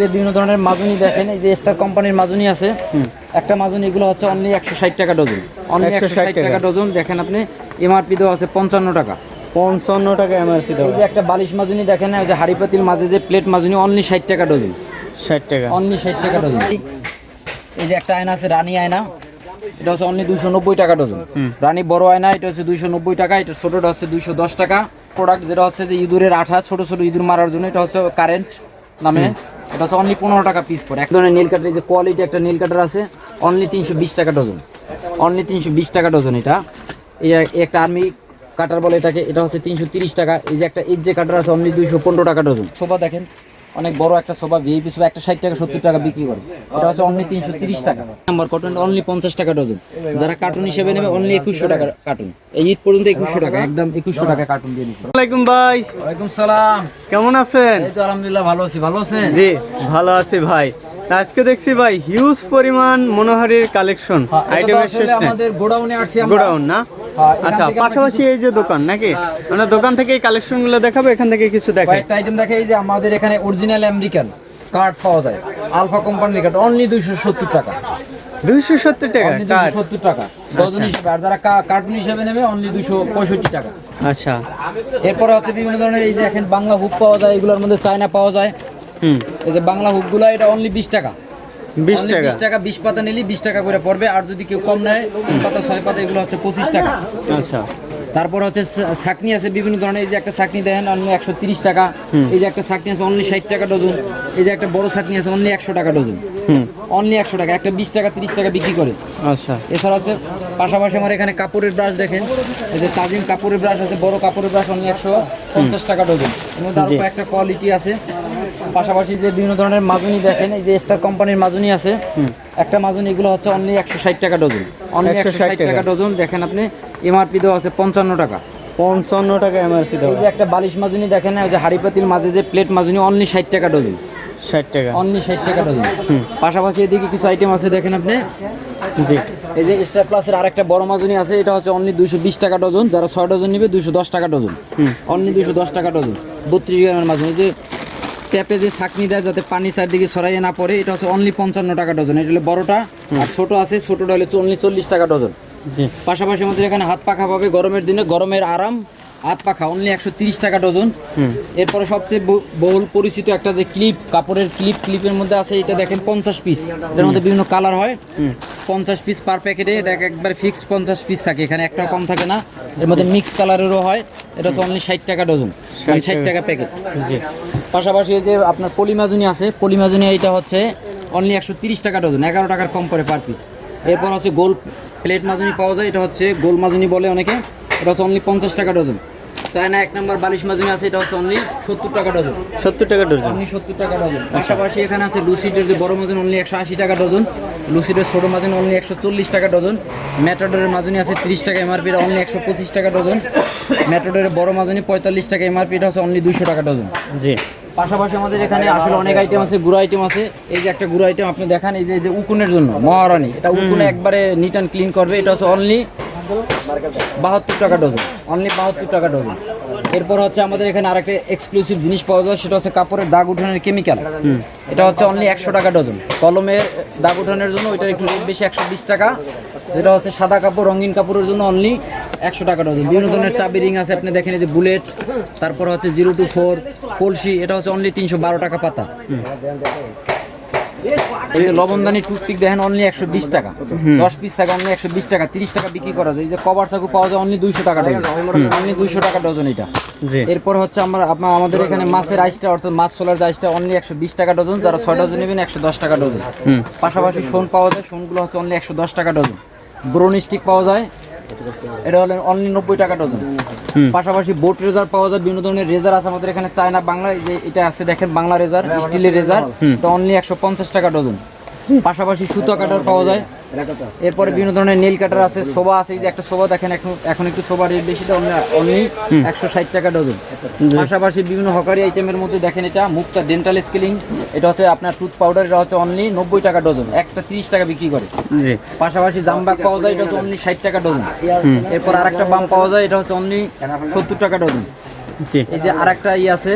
যে বিভিন্ন ধরনের মাজুনি দেখেন এই যে স্টার কোম্পানির মাজুনি আছে একটা মাজুনি এগুলো হচ্ছে অনলি একশো ষাট টাকা ডজন। অনলি একশো ষাট টাকা। ডজন দেখেন আপনি এমআরপি দেওয়া আছে পঞ্চান্ন টাকা। পঞ্চান্ন টাকা এমআরপি দেওয়া। যে একটা বালিশ মাজুনি দেখেন ওই যে হাড়িপাতির মাঝে যে প্লেট মাজুনি অনলি ষাট টাকা ডজন। ষাট টাকা। অনলি ষাট টাকা ডজন। এই যে একটা আয়না আছে রানী আয়না এটা হচ্ছে অনলি দুইশো নব্বই টাকা ডজন। রানী বড় আয়না এটা হচ্ছে দুইশো নব্বই টাকা এটা ছোটটা হচ্ছে দুইশো দশ টাকা। প্রোডাক্ট যেটা হচ্ছে যে ইঁদুরের আঠা ছোট ছোট ইঁদুর মারার জন্য এটা হচ্ছে কারেন্ট নামে। এটা হচ্ছে অনলি পনেরো টাকা পিস পরে। এক ধরনের নীল কাটার যে কোয়ালিটি একটা নীল কাটার আছে অনলি তিনশো বিশ টাকা ডজন অনলি তিনশো বিশ টাকা ডজন এটা। এই একটা আর্মি কাটার বলে এটাকে, এটা হচ্ছে তিনশো তিরিশ টাকা। এই যে একটা এইচ যে কাটার আছে অনলি দুইশো পনেরো টাকা ডজন সোফা দেখেন। অনেক বড় একটা সোফা ভিআইপি সোফা একটা ষাট টাকা সত্তর টাকা বিক্রি করে। এটা হচ্ছে অনলি তিনশো তিরিশ টাকা। নাম্বার কটন অনলি পঞ্চাশ টাকা ডজন। যারা কার্টুন হিসেবে নেবে অনলি একুশশো টাকা কার্টুন এই ঈদ পর্যন্ত একুশশো টাকা একদম একুশশো টাকা কার্টুন দিয়ে দিচ্ছি। আসসালামাইকুম ভাই। ওয়ালাইকুম সালাম। কেমন আছেন? এই তো আলহামদুলিল্লাহ ভালো আছি। ভালো আছেন? জি ভালো আছি ভাই। আজকে দেখছি ভাই হিউজ পরিমাণ মনোহারির কালেকশন হ্যাঁ, এটা আইটেমের শেষ আমাদের গোডাউনে আসছি গোডাউন না? আচ্ছা পাশাপাশি এই যে দোকান নাকি? আমরা দোকান। থেকে এই কালেকশনগুলো দেখাবো এখান থেকে কিছু দেখাই কয়েকটা আইটেম দেখে এই যে আমাদের এখানে অরিজিনাল আমেরিকান কার্ড পাওয়া যায়। আলফা কোম্পানির কার্ড অনলি দুইশো সত্তর টাকা। দুইশো সত্তর টাকা দুইশো সত্তর টাকা। ডজন হিসেবে। আর যারা কার্টুন হিসেবে নেবে অনলি দুইশো পঁয়ষট্টি টাকা। আচ্ছা। এরপরে হচ্ছে বিভিন্ন ধরনের এই যে দেখেন বাংলা হুক পাওয়া যায় এগুলোর মধ্যে চায়না পাওয়া যায়। হুম। এই যে বাংলা হুকগুলো এটা অনলি বিশ টাকা। বিশ টাকা। বিশ টাকা বিশ পাতা নিলে বিশ টাকা করে পড়বে। আর যদি কেউ কম নেয় পাতা ছয় পাতা এগুলো হচ্ছে পঁচিশ টাকা। আচ্ছা। তারপর হচ্ছে ছাকনি আছে বিভিন্ন ধরনের। এই যে একটা ছাকনি দেখেন অন্য একশো তিরিশ টাকা। এই যে একটা ছাকনি আছে অন্য ষাট টাকা ডজন। এই যে একটা বড় ছাকনি আছে অন্য একশো টাকা ডজন। অনলি একশো টাকা একটা বিশ টাকা তিরিশ টাকা বিক্রি করে। আচ্ছা। এছাড়া হচ্ছে পাশাপাশি আমার এখানে কাপড়ের ব্রাশ দেখেন। এই যে তাজিম কাপড়ের ব্রাশ আছে বড় কাপড়ের ব্রাশ অনলি একশো পঞ্চাশ টাকা ডজন এর মধ্যে। একটা কোয়ালিটি আছে। পাশাপাশি যে বিভিন্ন ধরনের মাজুনি দেখেন এই যে স্টার কোম্পানির মাজুনি আছে একটা মাজুনি এগুলো হচ্ছে অনলি একশো ষাট টাকা ডজন অনলি একশো ষাট টাকা। ডজন দেখেন আপনি এমআরপি দেওয়া আছে পঞ্চান্ন টাকা। পঞ্চান্ন টাকা এমআরপি দেওয়া। একটা বালিশ মাজুনি দেখেন ওই যে হাড়িপাতির মাঝে যে প্লেট মাজুনি অনলি ষাট টাকা ডজন ষাট টাকা। অনলি ষাট টাকা ডজন পাশাপাশি এদিকে কিছু আইটেম আছে দেখেন আপনি। জি। এই যে স্টার প্লাসের আরেকটা বড় মাজুনি আছে এটা হচ্ছে অনলি দুইশো বিশ টাকা ডজন। যারা ছয় ডজন নেবে দুইশো দশ টাকা ডজন। অনলি দুইশো দশ টাকা ডজন। বত্রিশ গ্রামের মাজুনি যে ট্যাপে যে ছাকনি দেয় যাতে পানি চারদিকে ছড়াইয়ে না পড়ে এটা হচ্ছে অনলি পঞ্চান্ন টাকা ডজন। এটা হলো বড়টা। আর ছোট আছে ছোটটা হলে অনলি চল্লিশ টাকা ডজন। জি। পাশাপাশি আমাদের এখানে হাত পাখা পাবে গরমের দিনে। গরমের আরাম। হাত পাখা অনলি একশো তিরিশ টাকা ডজন। এরপরে সবচেয়ে বহু- বহুল পরিচিত একটা যে ক্লিপ কাপড়ের ক্লিপ ক্লিপের মধ্যে আছে এটা দেখেন পঞ্চাশ পিস এটার মধ্যে বিভিন্ন কালার হয়। পঞ্চাশ পিস পার প্যাকেটে এটা একবার ফিক্সড পঞ্চাশ পিস থাকে। এখানে একটা কম থাকে না। এর মধ্যে মিক্স কালারেরও হয়। এটা হচ্ছে অনলি ষাট টাকা ডজন। ষাট টাকা। প্যাকেট পাশাপাশি যে আপনার পলিমাজুনি আছে পলিমাজুনি এটা হচ্ছে অনলি একশো তিরিশ টাকা ডজন এগারো টাকার কম পড়ে পার পিস এরপর হচ্ছে গোল প্লেট মাজুনি পাওয়া যায় এটা হচ্ছে গোল মাজুনি বলে অনেকে। এটা হচ্ছে অনলি পঞ্চাশ টাকা ডজন। চায়না এক নম্বর বালিশ মাজুনি আছে এটা হচ্ছে অনলি সত্তর টাকা ডজন। সত্তর টাকা ডজন। অনলি সত্তর টাকা ডজন। পাশাপাশি এখানে আছে লুসিডের যে বড় মাজুন অনলি একশো আশি টাকা ডজন। লুসিডের ছোটো মাজুন অনলি একশো চল্লিশ টাকা ডজন। ম্যাটাডোরের মাজুনি আছে তিরিশ টাকা এমআরপি অনলি একশো পঁচিশ টাকা ডজন। ম্যাটাডোরের বড় মাজুনি পঁয়তাল্লিশ টাকা এমআরপি এটা হচ্ছে অনলি দুশো টাকা ডজন। জি। পাশাপাশি আমাদের এখানে আসলে অনেক আইটেম আছে গুঁড়ো আইটেম আছে। এই যে একটা গুঁড়ো আইটেম আপনি দেখান এই যে এই যে উকুনের জন্য মহারানী এটা উকুনে একবারে নিট অ্যান্ড ক্লিন করবে। এটা হচ্ছে অনলি বাহাত্তর টাকা ডজন। অনলি বাহাত্তর টাকা ডজন। এরপর হচ্ছে আমাদের এখানে আরেকটা এক্সক্লুসিভ জিনিস পাওয়া যায় সেটা হচ্ছে কাপড়ের দাগ উঠানোর কেমিক্যাল এটা হচ্ছে অনলি একশো টাকা ডজন। কলমের দাগ উঠানোর জন্য ওইটা একটু রেট বেশি একশো বিশ টাকা। যেটা হচ্ছে সাদা কাপড় রঙিন কাপড়ের জন্য অনলি একশো টাকা ডজন। বিভিন্ন ধরনের চাবি রিং আছে আপনি দেখেন এই যে বুলেট তারপর হচ্ছে জিরো টু ফোর কলসি এটা হচ্ছে অনলি তিনশো বারো টাকা পাতা। এই যে লবণদানি টুথপিক দেখেন অনলি একশো বিশ টাকা। দশ পিস থাকে অনলি একশো বিশ টাকা তিরিশ টাকা বিক্রি করা যায়। এই যে কভার চাকু পাওয়া যায় অনলি দুইশো টাকা ডজন অনলি দুইশো টাকা ডজন এটা। এরপর হচ্ছে আমরা আপনার আমাদের এখানে মাছের আইসটা অর্থাৎ মাছ সোলার আইসটা অনলি একশো বিশ টাকা ডজন যারা ছয় ডজন নেবেন একশো দশ টাকা ডজন পাশাপাশি সোন পাওয়া যায় সোনগুলো হচ্ছে অনলি একশো দশ টাকা ডজন ব্রোন স্টিক পাওয়া যায় এটা হলেন অনলি নব্বই টাকা ডজন। পাশাপাশি বোট রেজার পাওয়া যায় বিভিন্ন ধরনের রেজার আছে আমাদের এখানে চায়না বাংলা যে এটা আছে দেখেন বাংলা রেজার স্টিলের রেজার এটা অনলি একশো পঞ্চাশ টাকা ডজন। পাশাপাশি সুতো কাটার পাওয়া যায়। এরপরে বিভিন্ন ধরনের নেল কাটার আছে সোবা আছে এই যে একটা সোবা দেখেন এখন এখন একটু সোবা রেট বেশি অনলি একশো ষাট টাকা ডজন পাশাপাশি বিভিন্ন হকারি আইটেমের মধ্যে দেখেন এটা মুক্তা ডেন্টাল স্কেলিং এটা হচ্ছে আপনার টুথ পাউডার এটা হচ্ছে অনলি নব্বই টাকা ডজন একটা তিরিশ টাকা বিক্রি করে। পাশাপাশি জামবাগ পাওয়া যায় এটা হচ্ছে অনলি ষাট টাকা ডজন এরপর আরেকটা বাম পাওয়া যায় এটা হচ্ছে অনলি সত্তর টাকা ডজন এই যে আরেকটা ই আছে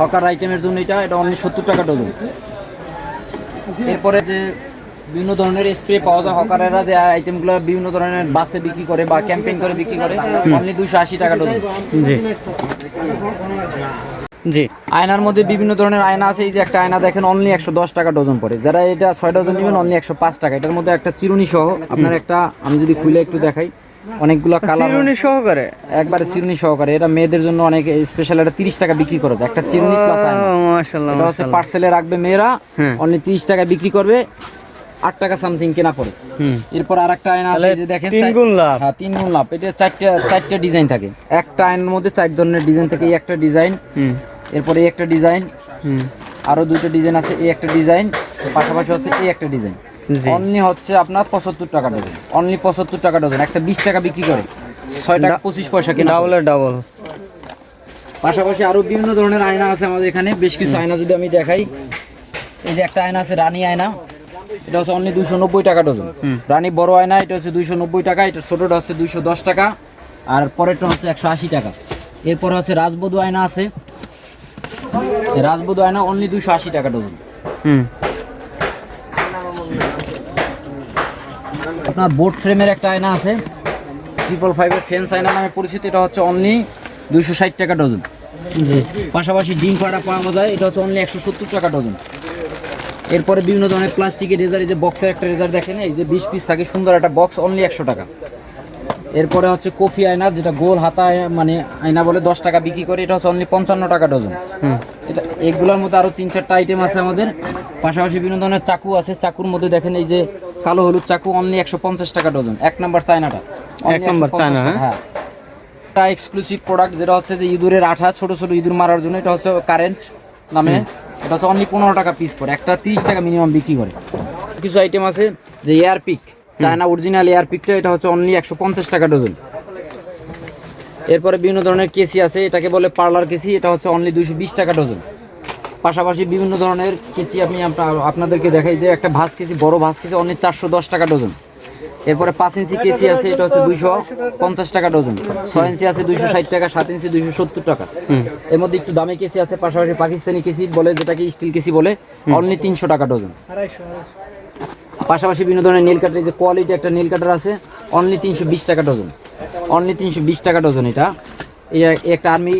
হকার আইটেমের জন্য এটা এটা অনলি সত্তর টাকা ডজন এরপরে যে বিভিন্ন ধরনের স্প্রে পাওয়া যায় হকারেরা যে আইটেমগুলো বিভিন্ন ধরনের বাসে বিক্রি করে বা ক্যাম্পেইন করে বিক্রি করে অনলি দুশো আশি টাকা ডজন। জি। জি। আয়নার মধ্যে বিভিন্ন ধরনের আয়না আছে এই যে একটা আয়না দেখেন অনলি একশো দশ টাকা ডজন পড়ে। যারা এটা ছয় ডজন নেবেন অনলি একশো পাঁচ টাকা। এটার মধ্যে একটা চিরুনি সহ আপনার একটা আমি যদি খুলে একটু দেখাই অনেকগুলো কালার চিরুনি সহকারে? একবারে চিরুনি সহকারে। এটা মেয়েদের জন্য অনেক স্পেশাল এটা তিরিশ টাকা বিক্রি করে দেয়। একটা চিরুনি প্লাস আয়না। মাশাল্লাহ এটা হচ্ছে পার্সেলে রাখবে মেয়েরা হ্যাঁ। অনলি তিরিশ টাকা বিক্রি করবে আট টাকা সামথিং কেনা পড়ে। হুম। এরপর আর একটা আয়না আছে যে দেখেন তিন গুণ লাভ। হ্যাঁ তিন গুণ লাভ। এটা চারটা চারটা ডিজাইন থাকে। একটা আয়নার মধ্যে চার ধরনের ডিজাইন থাকে এই একটা ডিজাইন হুম। এরপরে এই একটা ডিজাইন হুম। আরও দুটো ডিজাইন আছে এই একটা ডিজাইন পাশাপাশি হচ্ছে এই একটা ডিজাইন অনলি হচ্ছে আপনার পঁচাত্তর টাকা ডজন অনলি পঁচাত্তর টাকা ডজন একটা বিশ টাকা বিক্রি করে। ছয় টাকা পঁচিশ পয়সা কেনা। ডাবলের ডাবল পাশাপাশি আরও বিভিন্ন ধরনের আয়না আছে আমাদের এখানে। বেশ কিছু আয়না যদি আমি দেখাই। এই যে একটা আয়না আছে রানী আয়না। এটা হচ্ছে অনলি দুশো নব্বই টাকা ডজন রানী বড় আয়না এটা হচ্ছে দুইশো নব্বই টাকা। এটা ছোটটা হচ্ছে দুইশো দশ টাকা। আর পরেরটা হচ্ছে একশো আশি টাকা। এরপর হচ্ছে রাজবধূ আয়না আছে। রাজবধূ আয়না অনলি দুইশো আশি টাকা ডজন হুম। আপনার বোর্ড ফ্রেমের একটা আয়না আছে। ট্রিপল ফাইভের ফেন্স আয়না নামে পরিচিত এটা হচ্ছে অনলি দুইশো ষাট টাকা ডজন। পাশাপাশি ডিম ফাটা পাওয়া যায় এটা হচ্ছে অনলি একশো সত্তর টাকা ডজন। এরপরে বিভিন্ন ধরনের প্লাস্টিকের রেজার এই যে বক্সের একটা রেজার দেখেন এই যে বিশ পিস থাকে সুন্দর একটা বক্স অনলি একশো টাকা। এরপরে হচ্ছে কফি আয়না যেটা গোল হাতা মানে আয়না বলে দশ টাকা বিক্রি করে এটা হচ্ছে অনলি পঞ্চান্ন টাকা ডজন। এটা এগুলোর মধ্যে আরও তিন চারটা আইটেম আছে আমাদের। পাশাপাশি বিভিন্ন ধরনের চাকু আছে চাকুর মধ্যে দেখেন এই যে কালো হলুদ চাকু অনলি একশো পঞ্চাশ টাকা ডজন এক নাম্বার চায়নাটা। এক নাম্বার চায়না, হ্যাঁ? একটা এক্সক্লুসিভ প্রোডাক্ট যেটা হচ্ছে যে ইঁদুরের আঠা ছোট ছোট ইঁদুর মারার জন্য। এটা হচ্ছে কারেন্ট নামে। এটা হচ্ছে অনলি পনেরো টাকা পিস পড়ে একটা তিরিশ টাকা মিনিমাম বিক্রি করে। কিছু আইটেম আছে যে ear pick China original ear পিকটা এটা হচ্ছে অনলি একশো পঞ্চাশ টাকা ডজন এরপরে বিভিন্ন ধরনের কেসি আছে। এটাকে বলে পার্লার কেসি। এটা হচ্ছে অনলি দুইশো বিশ টাকা ডজন পাশাপাশি বিভিন্ন ধরনের কেচি আমি আপনাদেরকে দেখাই যে একটা ভাস কেসি বড় ভাস কেসি অনলি চারশো দশ টাকা ডজন। এরপরে পাঁচ ইঞ্চি কেসি আছে এটা হচ্ছে দুইশো পঞ্চাশ টাকা ডজন। ছয় ইঞ্চি আছে দুইশো ষাট টাকা সাত ইঞ্চি দুইশো সত্তর টাকা। এর মধ্যে একটু দামি কেসি আছে পাশাপাশি পাকিস্তানি কেসি বলে যেটাকে স্টিল কেসি বলে অনলি তিনশো টাকা ডজন। পাশাপাশি বিভিন্ন ধরনের নীল কাটার যে কোয়ালিটি একটা নীল কাটার আছে অনলি তিনশো বিশ টাকা ডজন। অনলি তিনশো বিশ টাকা ডজন এটা। এই একটা আর্মি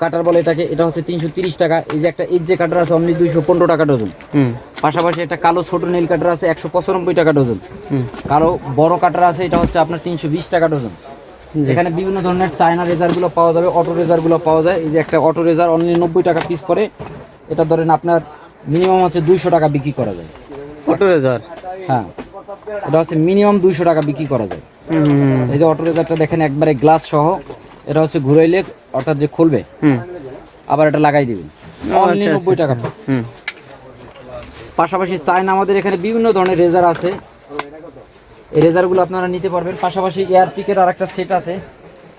কাটার বলে এটাকে এটা হচ্ছে তিনশো তিরিশ টাকা। এই যে একটা এইচ যে কাটার আছে অনলি দুইশো পনেরো টাকা ডজন হুম। পাশাপাশি একটা কালো ছোট নীল কাটার আছে একশো পঁচানব্বই টাকা ডজন কালো বড় কাটার আছে এটা হচ্ছে আপনার তিনশো বিশ টাকা ডজন এখানে বিভিন্ন ধরনের চায়না রেজারগুলো পাওয়া যাবে অটো রেজারগুলো পাওয়া যায়। এই যে একটা অটো রেজার অনলি নব্বই টাকা পিস পরে এটা ধরেন আপনার মিনিমাম হচ্ছে দুইশো টাকা বিক্রি করা যায়। অটো রেজার হ্যাঁ। এটা হচ্ছে মিনিমাম দুইশো টাকা বিক্রি করা যায়। এই যে অটো রেজারটা দেখেন একবারে গ্লাস সহ। এটা হচ্ছে ঘুরাইলে অর্থাৎ যে খুলবে আবার এটা লাগাই দিবেন। অনলি আচ্ছা, নব্বই টাকা হুম। পাশাপাশি চায়না আমাদের এখানে বিভিন্ন ধরনের রেজার আছে। এই রেজারগুলো আপনারা নিতে পারবেন। পাশাপাশি এয়ার পিকের আর একটা সেট আছে।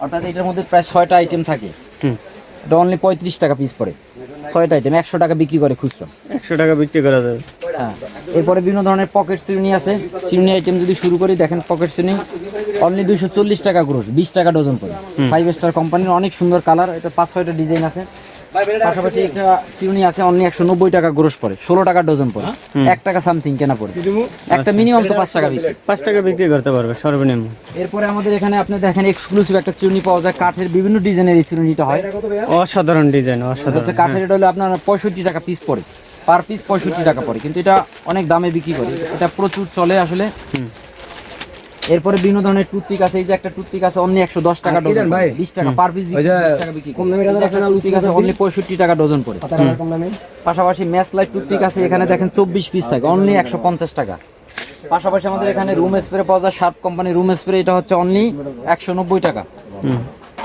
অর্থাৎ এটার মধ্যে প্রায় ছয়টা আইটেম থাকে। এটা অনলি পঁয়ত্রিশ টাকা পিস পড়ে। ছয়টা আইটেম একশো টাকা বিক্রি করে খুচরো। একশো টাকা বিক্রি করা যাবে হ্যাঁ। এরপরে বিভিন্ন ধরনের পকেট চিরুনি আছে। চিরুনি আইটেম যদি শুরু করি দেখেন পকেট চিরুনি অনলি দুশো চল্লিশ টাকা গ্রোস বিশ টাকা ডজন করে। ফাইভ স্টার কোম্পানির অনেক সুন্দর কালার এটা পাঁচ ছয়টা ডিজাইন আছে। পাশাপাশি একটা চিরুনি আছে অনলি একশো নব্বই টাকা গ্রোস পড়ে ষোলো টাকা ডজন পড়ে। এক টাকা সামথিং কেনা পড়ে। একটা মিনিমাম তো পাঁচ টাকা বিক্রি। পাঁচ টাকা বিক্রি করতে পারবে সর্বনিম্ন। এরপরে আমাদের এখানে আপনি দেখেন এক্সক্লুসিভ একটা চিরুনি পাওয়া যায় কাঠের বিভিন্ন ডিজাইনের এই চিরুনিটা হয়। অসাধারণ ডিজাইন অসাধারণ। কাঠের এটা হলে আপনার পঁয়ষট্টি টাকা পিস পড়ে। পার পিস পঁয়ষট্টি টাকা পড়ে কিন্তু এটা অনেক দামে বিক্রি করে। এটা প্রচুর চলে আসলে। এরপরে বিভিন্ন ধরনের টুথপিক আছে এই যে একটা টুথপিক আছে অনলি একশো দশ টাকা ডজন বিশ টাকা পার পিস টাকা বিক্রি কম দামি টুথপিক আছে অনলি পঁয়ষট্টি টাকা ডজন পড়ে পাশাপাশি ম্যাচ লাইট টুথপিক আছে এখানে দেখেন চব্বিশ পিস থাকে অনলি একশো পঞ্চাশ টাকা। পাশাপাশি আমাদের এখানে রুম স্প্রে পাওয়া যায় শার্প কোম্পানি রুম স্প্রে এটা হচ্ছে অনলি একশো নব্বই টাকা। হুম।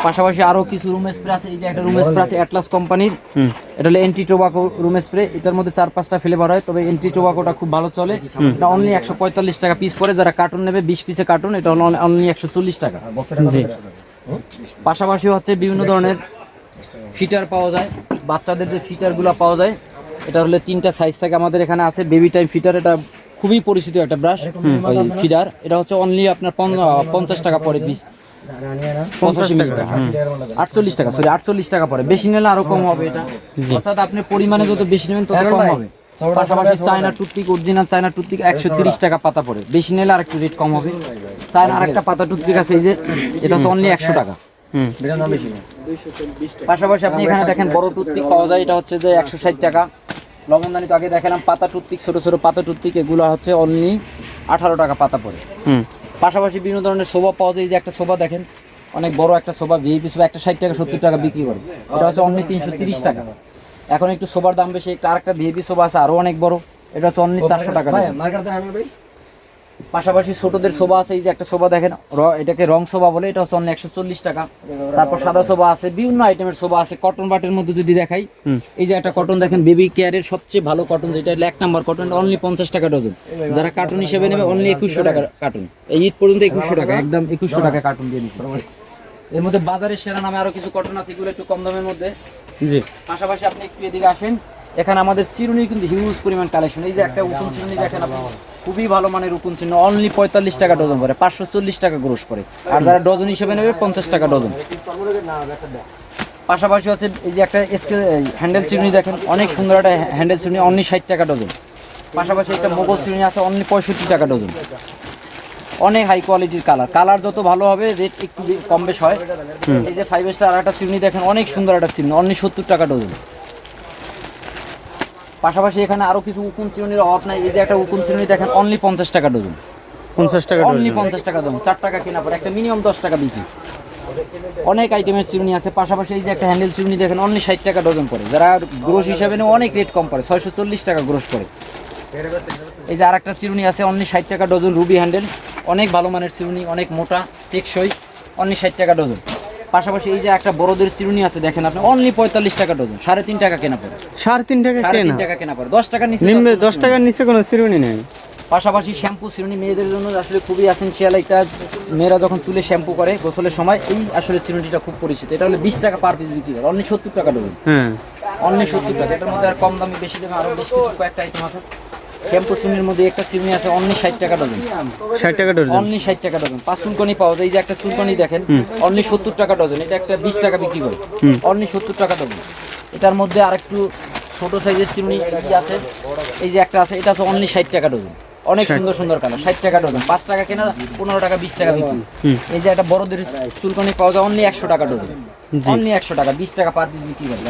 পাশাপাশি আরও কিছু রুম স্প্রে আছে এই যে একটা রুম স্প্রে আছে অ্যাটলাস কোম্পানির এটা হলো এন্টি টোবাকো রুম স্প্রে এটার মধ্যে চার পাঁচটা ফ্লেভার হয় তবে এন্টি টোবাকোটা খুব ভালো চলে। এটা অনলি একশো পঁয়তাল্লিশ টাকা পিস পরে যারা কার্টুন নেবে বিশ পিসে কার্টুন এটা হলো অনলি একশো চল্লিশ টাকা। পাশাপাশি হচ্ছে বিভিন্ন ধরনের ফিটার পাওয়া যায় বাচ্চাদের যে ফিটার ফিটারগুলো পাওয়া যায় এটা হলে তিনটা সাইজ থাকে আমাদের এখানে আছে বেবি টাইম ফিটার এটা খুবই পরিচিত একটা ব্রাশ ফিডার। এটা হচ্ছে অনলি আপনার পঞ্চাশ টাকা পরে পিস টাকা। আটচল্লিশ টাকা সরি আটচল্লিশ টাকা পরে বেশি নিলে আরও কম হবে এটা। অর্থাৎ আপনি পরিমাণে যত বেশি নেবেন তত কম হবে। পাশাপাশি China toothpick original China toothpick একশো তিরিশ টাকা পাতা পড়ে। বেশি নিলে আর একটু রেট কম হবে। চায়না আরেকটা পাতা টুথপিক আছে এই যে এটা অনলি একশো টাকা। হুম। পাশাপাশি আপনি এখানে দেখেন বড় টুথপিক পাওয়া যায় এটা হচ্ছে যে একশো ষাট টাকা। লবণদানি তো আগে দেখালাম পাতা টুথপিক ছোট ছোট পাতা টুথপিক এগুলো হচ্ছে অনলি আঠারো টাকা পাতা পড়ে। হুম। পাশাপাশি বিভিন্ন ধরনের শোভা পাওয়া যায়। যে একটা শোভা দেখেন অনেক বড় একটা শোভা ভিআইপি শোভা একটা ষাট টাকা সত্তর টাকা বিক্রি করে। এটা হচ্ছে অনলি তিনশো তিরিশ টাকা। এখন একটু শোভার দাম বেশি একটা আরেকটা ভিআইপি শোভা আছে আরও অনেক বড়। এটা হচ্ছে অন্য চারশো টাকা। পাশাপাশি ছোটদের শোভা আছে এই যে একটা শোভা দেখেন এটাকে রং শোভা বলে এটা হচ্ছে অনলি একশো চল্লিশ টাকা। তারপর সাদা শোভা আছে বিভিন্ন আইটেমের শোভা আছে কটন বাটের মধ্যে যদি দেখাই এই যে একটা কটন দেখেন বেবি কেয়ারের সবচেয়ে ভালো কটন যেটা এক নাম্বার কটন অনলি পঞ্চাশ টাকা ডজন যারা কার্টুন হিসেবে নেবে অনলি একুশশো টাকা কার্টুন এই ঈদ পর্যন্ত একুশশো টাকা একদম একুশশো টাকা কার্টুন দিয়ে দিচ্ছে এর মধ্যে বাজারের সেরা নামে আরও কিছু কটন আছে এগুলো একটু কম দামের মধ্যে। জি। পাশাপাশি আপনি একটু এদিকে আসেন এখানে আমাদের চিরুনি কিন্তু হিউজ পরিমাণ কালেকশন এই যে একটা উকুন চিরুনি দেখেন আপনি। খুবই ভালো মানের উকুন চিহ্ন অনলি পঁয়তাল্লিশ টাকা ডজন পড়ে পাঁচশো চল্লিশ টাকা গ্রোস পড়ে। আর যারা ডজন হিসেবে নেবে পঞ্চাশ টাকা ডজন। পাশাপাশি হচ্ছে এই যে একটা এসকে হ্যান্ডেল চিরুনি দেখেন অনেক সুন্দর একটা হ্যান্ডেল চিরুনি অনলি ষাট টাকা ডজন। পাশাপাশি একটা মোগল চিরুনি আছে অনলি পঁয়ষট্টি টাকা ডজন। অনেক হাই কোয়ালিটির কালার কালার যত ভালো হবে রেট একটু কম বেশ হয়। এই যে ফাইভ স্টার আর একটা চিরুনি দেখেন অনেক সুন্দর একটা চিরুনি অনলি সত্তর টাকা ডজন। পাশাপাশি এখানে আরও কিছু উকুন চিরুনির অভাব নাই। এই যে একটা উকুন চিরুনি দেখেন অনলি পঞ্চাশ টাকা ডজন। পঞ্চাশ টাকা অনলি পঞ্চাশ টাকা ডজন চার টাকা কেনা পড়ে একটা মিনিমাম দশ টাকা বিক্রি। অনেক আইটেমের চিরুনি আছে পাশাপাশি এই যে একটা হ্যান্ডেল চিরুনি দেখেন অনলি ষাট টাকা ডজন পড়ে যারা গ্রোস হিসাবে নেয় অনেক রেট কম পড়ে ছয়শো চল্লিশ টাকা গ্রোস পড়ে এই যে আরেকটা চিরুনি আছে অনলি ষাট টাকা ডজন রুবি হ্যান্ডেল অনেক ভালো মানের চিরুনি অনেক মোটা টেকসই অনলি ষাট টাকা ডজন। পাশাপাশি এই যে একটা বড়দের চিরুনি আছে দেখেন আপনি অনলি পঁয়তাল্লিশ টাকা ডজন সাড়ে তিন টাকা কেনা পড়ে। সাড়ে তিন টাকা কেনা? টাকা কেনা পড়ে। দশ টাকা নিচে নিম্নে দশ টাকার নিচে কোনো চিরুনি নেই? পাশাপাশি শ্যাম্পু চিরুনি মেয়েদের জন্য আসলে খুবই এসেন্সিয়াল একটা মেয়েরা যখন চুলে শ্যাম্পু করে গোসলের সময় এই আসলে চিরুনিটা খুব পরিচিত। এটা হলে বিশ টাকা পার পিস বিক্রি করে অনলি সত্তর টাকা ডজন। হ্যাঁ। অনলি সত্তর টাকা এটার মধ্যে আর কম দামি বেশি দামে আরও বেশ কয়েকটা আইটেম আছে। শ্যাম্পু মধ্যে একটা চিরুনি আছে অনলি ষাট টাকা ডজন। ষাট টাকা ডজন? অনলি ষাট টাকা ডজন। পাঁচ চুলকনি পাওয়া যায় এই যে একটা চুলকনি দেখেন অনলি সত্তর টাকা ডজন এটা একটা বিশ টাকা বিক্রি করে। অনলি সত্তর টাকা ডজন। এটার মধ্যে আরেকটু ছোট সাইজের চিরুনি কি আছে এই যে একটা আছে এটা আছে অনলি ষাট টাকা ডজন। অনেক সুন্দর সুন্দর কালার ষাট টাকা ডজন। পাঁচ টাকা কেনা পনেরো টাকা বিশ টাকা বিক্রি। এই যে একটা বড়দের চুলকনি পাওয়া যায় অনলি একশো টাকা ডজন। অনলি একশো টাকা বিশ টাকা পার বিক্রি করে।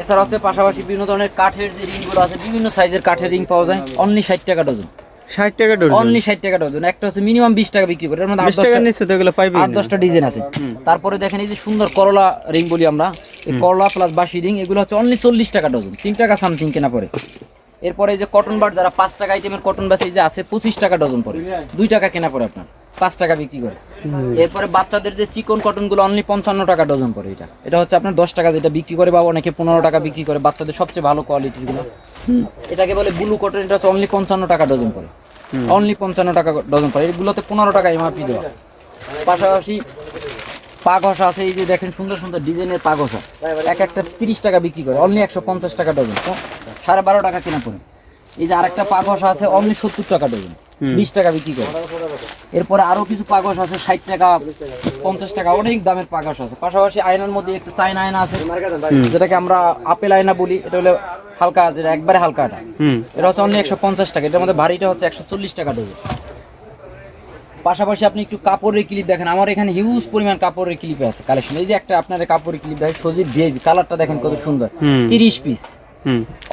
এছাড়া হচ্ছে পাশাপাশি বিভিন্ন ধরনের কাঠের যে রিংগুলো আছে বিভিন্ন সাইজের কাঠের রিং পাওয়া যায়। অনলি ষাট টাকা ডজন। ষাট টাকা ডজন। অনলি ষাট টাকা ডজন। একটা হচ্ছে মিনিমাম বিশ টাকা বিক্রি করে। এর মধ্যে টাকার নিচে তো এগুলো পাইবে আট দশটা ডিজাইন আছে। তারপরে দেখেন এই যে সুন্দর করলা রিং বলি আমরা। এই করলা প্লাস বাসি রিং এগুলো হচ্ছে অনলি চল্লিশ টাকা ডজন। তিন টাকা সামথিং কেনা পড়ে এরপরে এই যে কটন বার যারা পাঁচ টাকা আইটেমের কটন বাস এই যে আছে পঁচিশ টাকা ডজন পড়ে দুই টাকা কেনা পড়ে আপনার। পাঁচ টাকা বিক্রি করে। এরপরে বাচ্চাদের যে চিকন কটনগুলো অনলি পঞ্চান্ন টাকা ডজন পড়ে এটা। এটা হচ্ছে আপনার দশ টাকা যেটা বিক্রি করে বা অনেকে পনেরো টাকা বিক্রি করে, বাচ্চাদের সবচেয়ে ভালো কোয়ালিটিরগুলো। এটাকে বলে ব্লু কটন এটা হচ্ছে অনলি পঞ্চান্ন টাকা ডজন পড়ে অনলি পঞ্চান্ন টাকা ডজন পড়ে এগুলোতে পনেরো টাকা এমআরপি দেওয়া। পাশাপাশি পা ঘষা আছে, এই যে দেখেন সুন্দর সুন্দর ডিজাইনের পা ঘষা এক একটা তিরিশ টাকা বিক্রি করে অনলি একশো পঞ্চাশ টাকা ডজন সাড়ে বারো টাকা কেনা পড়ে। এই যে আরেকটা পা ঘষা আছে অনলি সত্তর টাকা ডজন বিশ টাকা বিক্রি করে। এরপরে আরও কিছু পাগস আছে ষাট টাকা পঞ্চাশ টাকা অনেক দামের পাগস আছে। পাশাপাশি আয়নার মধ্যে একটা চাইনা আয়না আছে যেটাকে আমরা আপেল আয়না বলি। এটা হলো হালকা যেটা একবারে হালকাটা এটা হচ্ছে অনলি একশো পঞ্চাশ টাকা। এটার মধ্যে ভারীটা হচ্ছে একশো চল্লিশ টাকা ডজন। পাশাপাশি আপনি একটু কাপড়ের ক্লিপ দেখেন। আমার এখানে হিউজ পরিমাণ কাপড়ের ক্লিপ আছে কালেকশন এই যে একটা আপনার কাপড়ের ক্লিপ দেখেন সজীব ভিআইপি কালারটা দেখেন কত সুন্দর। তিরিশ পিস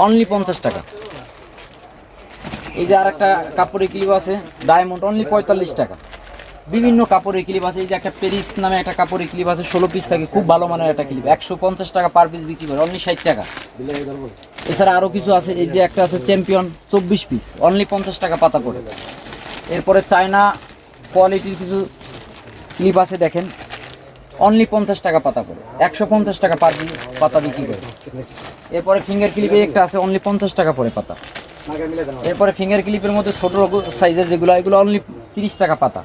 অনলি পঞ্চাশ টাকা। এই যে আর একটা কাপড়ের ক্লিপ আছে ডায়মন্ড অনলি পঁয়তাল্লিশ টাকা। বিভিন্ন কাপড়ের ক্লিপ আছে, এই যে একটা পেরিস নামে একটা কাপড়ের ক্লিপ আছে, ষোলো পিস থাকে, খুব ভালো মানের একটা ক্লিপ একশো পঞ্চাশ টাকা পার পিস বিক্রি করে অনলি ষাট টাকা। এছাড়া আরও কিছু আছে, এই যে একটা আছে চ্যাম্পিয়ন চব্বিশ পিস অনলি পঞ্চাশ টাকা পাতা পড়ে। এরপরে চায়না কোয়ালিটির কিছু ক্লিপ আছে, দেখেন। অনলি পঞ্চাশ টাকা পাতা পড়ে, একশো পঞ্চাশ টাকা পার পিস পাতা বিক্রি করে। এরপরে ফিঙ্গার ক্লিপে একটা আছে অনলি পঞ্চাশ টাকা পড়ে পাতা। এরপরে ফিঙ্গার ক্লিপের মধ্যে ছোট সাইজের যেগুলো এগুলো অনলি তিরিশ টাকা পাতা।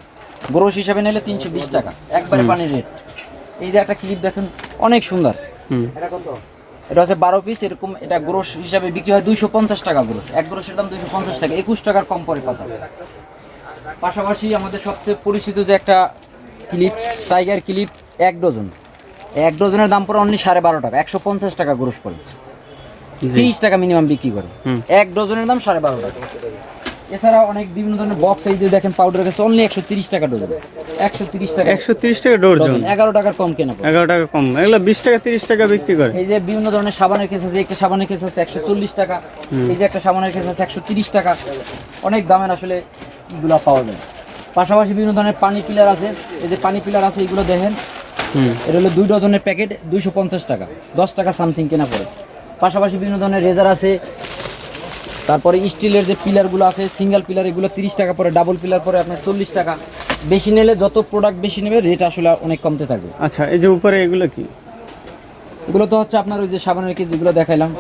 গ্রোস হিসাবে নিলে তিনশো বিশ টাকা। একবারে পানির রেট এই যে একটা ক্লিপ দেখুন অনেক সুন্দর। এটা হচ্ছে বারো পিস এরকম এটা গ্রোস হিসাবে বিক্রি হয় দুইশো পঞ্চাশ টাকা গ্রোস এক গ্রোসের দাম দুইশো পঞ্চাশ টাকা একুশ টাকার কম পরে পাতা। পাশাপাশি আমাদের সবচেয়ে পরিচিত যে একটা ক্লিপ টাইগার ক্লিপ এক ডজন এক ডজনের দাম পড়ে অনলি সাড়ে বারো টাকা একশো পঞ্চাশ টাকা গ্রোস পড়ে। তিরিশ টাকা মিনিমাম বিক্রি করে। এক ডজনের দাম সাড়ে বারো টাকা। এছাড়া অনেক বিভিন্ন ধরনের বক্স এই যে দেখেন পাউডার গেছে অনলি একশো তিরিশ টাকা ডজন একশো তিরিশ টাকা। একশো তিরিশ টাকা ডজন এগারো টাকার কম কেনা এগারো টাকা কম। এগুলো বিশ টাকা তিরিশ টাকা বিক্রি করে। এই যে বিভিন্ন ধরনের সাবানের কেস আছে একটা সাবানের কেস আছে একশো চল্লিশ টাকা। এই যে একটা সাবানের কেস আছে একশো তিরিশ টাকা। অনেক দামের আসলে এগুলো পাওয়া যায়। পাশাপাশি বিভিন্ন ধরনের পানি পিলার আছে। এই যে পানি পিলার আছে এগুলো দেখেন। এটা হলো দুই ডজনের প্যাকেট দুইশো পঞ্চাশ টাকা। দশ টাকা সামথিং কেনা পড়ে। পাশাপাশি বিভিন্ন ধরনের রেজার আছে। তারপরে স্টিলের যে পিলারগুলো আছে সিঙ্গেল পিলার এগুলো তিরিশ টাকা পরে ডাবল পিলার পরে আপনার চল্লিশ টাকা। বেশি নিলে যত প্রোডাক্ট বেশি নেবে রেট আসলে অনেক কমতে থাকবে। আচ্ছা এই যে উপরে এগুলো কি? এগুলো তো হচ্ছে আপনার ওই যে সাবানের কেজ যেগুলো দেখাইলাম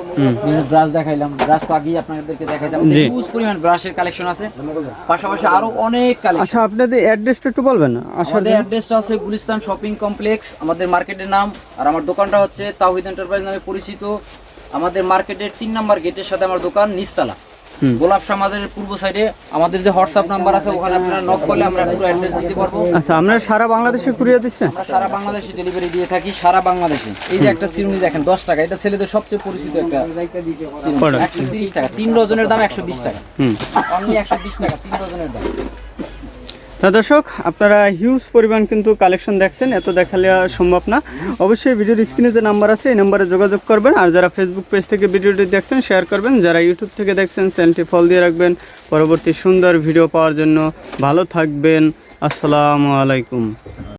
বিভিন্ন ব্রাশ দেখাইলাম। ব্রাশ তো আগেই আপনাদেরকে দেখাইলাম। হিউজ পরিমাণ ব্রাশের কালেকশন আছে। পাশাপাশি আরও অনেক কালেকশন আচ্ছা আপনাদের অ্যাড্রেসটা একটু বলবেন আসার আমাদের অ্যাড্রেসটা হচ্ছে গুলিস্তান শপিং কমপ্লেক্স আমাদের মার্কেটের নাম। আর আমার দোকানটা হচ্ছে তাওহিদ এন্টারপ্রাইজ নামে পরিচিত। আমাদের মার্কেটের তিন নাম্বার গেটের সাথে আমার দোকান নিস্তালা। গোলাপ সমাজের পূর্ব সাইডে আমাদের যে হোয়াটসঅ্যাপ নাম্বার আছে ওখানে আপনারা নক করলে আমরা পুরো অ্যাড্রেস দিতে পারব। আচ্ছা আপনারা সারা বাংলাদেশে কুরিয়ার দিচ্ছেন? আমরা সারা বাংলাদেশে ডেলিভারি দিয়ে থাকি সারা বাংলাদেশে। এই যে একটা চিরুনি দেখেন দশ টাকা। এটা ছেলেদের সবচেয়ে পরিচিত একটা. একশো তিরিশ টাকা। তিন ডজনের দাম একশো বিশ টাকা। হুম। অনলি একশো বিশ টাকা তিন ডজনের দাম। দর্শক, আপনারা হিউজ পরিমাণ কিন্তু কালেকশন দেখছেন, এত দেখালে সম্ভব না। অবশ্যই ভিডিওর স্ক্রিনে যে নাম্বার আছে, এই নাম্বারে যোগাযোগ করবেন, আর যারা ফেসবুক পেজ থেকে ভিডিওটি দেখছেন শেয়ার করবেন, যারা ইউটিউব থেকে দেখছেন চ্যানেলটি ফল দিয়ে রাখবেন। পরবর্তী সুন্দর ভিডিও পাওয়ার জন্য ভালো থাকবেন। আসসালামু আলাইকুম।